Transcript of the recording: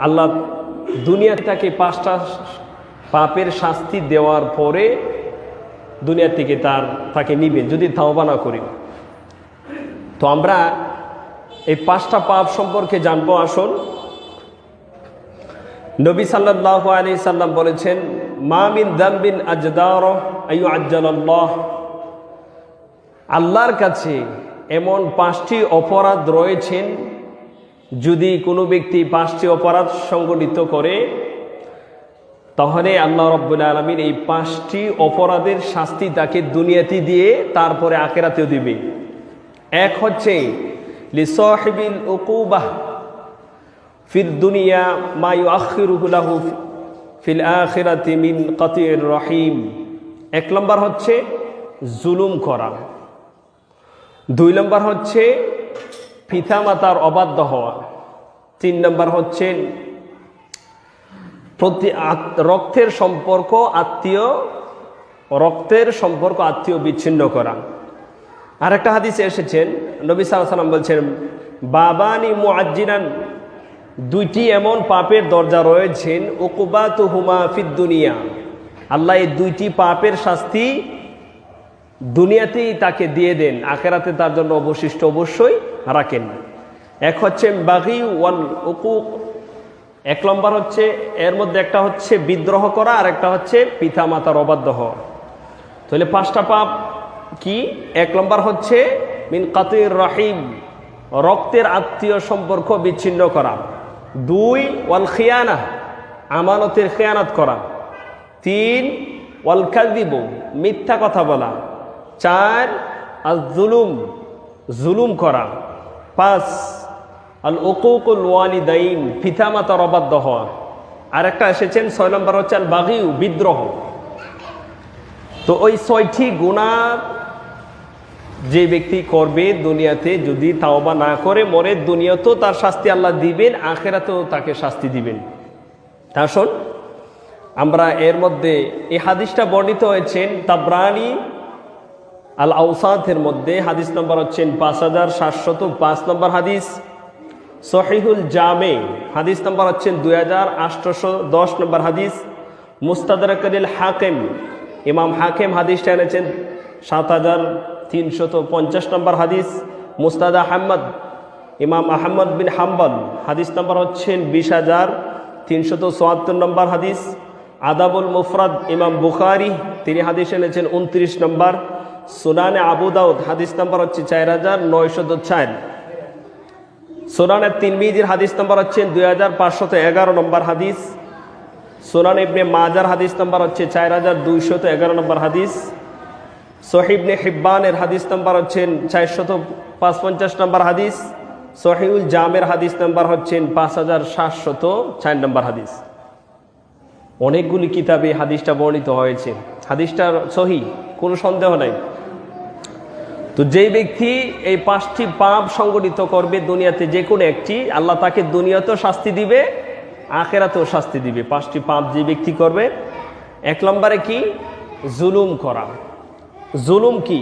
আল্লাহ দুনিয়া তাকে পাঁচটা পাপের শাস্তি দেওয়ার পরে দুনিয়া থেকে তার, তাকে নিবেন যদি তাওবা না করি। তো আমরা এই পাঁচটা পাপ সম্পর্কে জানব। আসুন। নবী সাল্লাহ আলী সাল্লাম বলেছেন মামিন দাম্বিন আজদার আয়ু আজ্জাল্লাহ আল্লাহর কাছে এমন পাঁচটি অপরাধ রয়েছেন যদি কোনো ব্যক্তি পাঁচটি অপরাধ সংগঠিত করে, তাহলে আল্লাহ রব্বুল আলমিন এই পাঁচটি অপরাধের শাস্তি তাকে দুনিয়াতে দিয়ে তারপরে আকেরাতেও দিবে। এক হচ্ছে উকুবাহ ফির দুনিয়া মায়ু আখিরুহুলাহু ফিল আখিরাতি মিন কাতির রহিম। এক নম্বর হচ্ছে, জুলুম করা। দুই নম্বর হচ্ছে পিতামাতার অবাধ্য হওয়া। তিন নম্বর হচ্ছে প্রতি রক্তের সম্পর্ক আত্মীয়, রক্তের সম্পর্ক আত্মীয় বিচ্ছিন্ন করা। আরেকটা হাদিসে এসেছেন, নবী সাল্লাম বলছেন, বাবানি মুআজ্জিনান দুইটি এমন পাপের দরজা রয়েছেন ওকুবাত হুমা দুনিয়া আল্লাহ এই দুইটি পাপের শাস্তি দুনিয়াতেই তাকে দিয়ে দেন, আখেরাতে তার জন্য অবশিষ্ট অবশ্যই রাখেন এক হচ্ছে বাগি ওয়াল উকুক, এক নম্বর হচ্ছে এর মধ্যে একটা হচ্ছে বিদ্রোহ করা, আর একটা হচ্ছে পিতা মাতার অবাধ্য হওয়া তাহলে পাঁচটা পাপ কি? এক নম্বর হচ্ছে মিন কাতির রাহিম, রক্তের আত্মীয় সম্পর্ক বিচ্ছিন্ন করা। দুই, ওয়াল খিয়ানা, আমানতের খেয়ানাত করা। তিন, ওয়াল কাদিব মিথ্যা কথা বলা। চার আল জুলুম জুলুম করা। পাঁচ, আল ওকুকুল ওয়ালিদাইন পিতামাতার অবাধ্য হওয়া আরেকটা এসেছেন, ছয় নম্বর হচ্ছে আল বাগিউ, বিদ্রোহ। তো ওই ছয়টি গুণা যে ব্যক্তি করবে দুনিয়াতে, যদি তাওবা না করে মরে, দুনিয়াতেও তার শাস্তি আল্লাহ দিবেন, আখেরাতেও তাকে শাস্তি দিবেন। শোন, আমরা এর মধ্যে এই হাদিসটা বর্ণিত হয়েছেন তাবরানি আল আউসাথের মধ্যে হাদিস নম্বর হচ্ছেন পাঁচ হাজার সাতশত, পাঁচ নম্বর হাদিস সহিহুল জামে, হাদিস নম্বর হচ্ছেন দুই হাজার আটশোশো দশ নম্বর হাদিস মুস্তাদারিল হাকেম, ইমাম হাকেম হাদিসটা এনেছেন সাত হাজার তিনশত পঞ্চাশ নম্বর হাদিস মুস্তাদ আহমদ, ইমাম আহমদ বিন হাম্বল, হাদিস নম্বর হচ্ছেন বিশ হাজার তিনশত চুয়াত্তর নম্বর হাদিস আদাবুল মুফরাদ, ইমাম বুখারি, তিনি হাদিস এনেছেন উনত্রিশ নম্বর সুনানে আবু দাউদ, হাদিস নম্বর হচ্ছে চার হাজার নয়শত চার সুনানের তিনমিজির হাদিস নম্বর হচ্ছেন দুই হাজার পাঁচশত এগারো নম্বর হাদিস। সুনান ইবনে মাজার হাদিস নম্বর হচ্ছে চার হাজার দুইশত এগারো নম্বর হাদিস। সহিবনে হিব্বানের হাদিস নম্বর হচ্ছেন চারশত পাঁচ পঞ্চাশ নম্বর হাদিস। সহিউল জামের হাদিস নাম্বার হচ্ছেন পাঁচ হাজার সাতশত চার নম্বর হাদিস। অনেকগুলি কিতাবে হাদিসটা বর্ণিত হয়েছে। হাদিসটার সহি কোনো সন্দেহ নাই। তো যেই ব্যক্তি এই পাঁচটি পাপ সংগঠিত করবে দুনিয়াতে যে কোনো একটি, আল্লাহ তাকে দুনিয়াতেও শাস্তি দিবে, আখেরাতেও শাস্তি দিবে। পাঁচটি পাপ যে ব্যক্তি করবে, এক নম্বরে কি? জুলুম করা। জুলুম কি?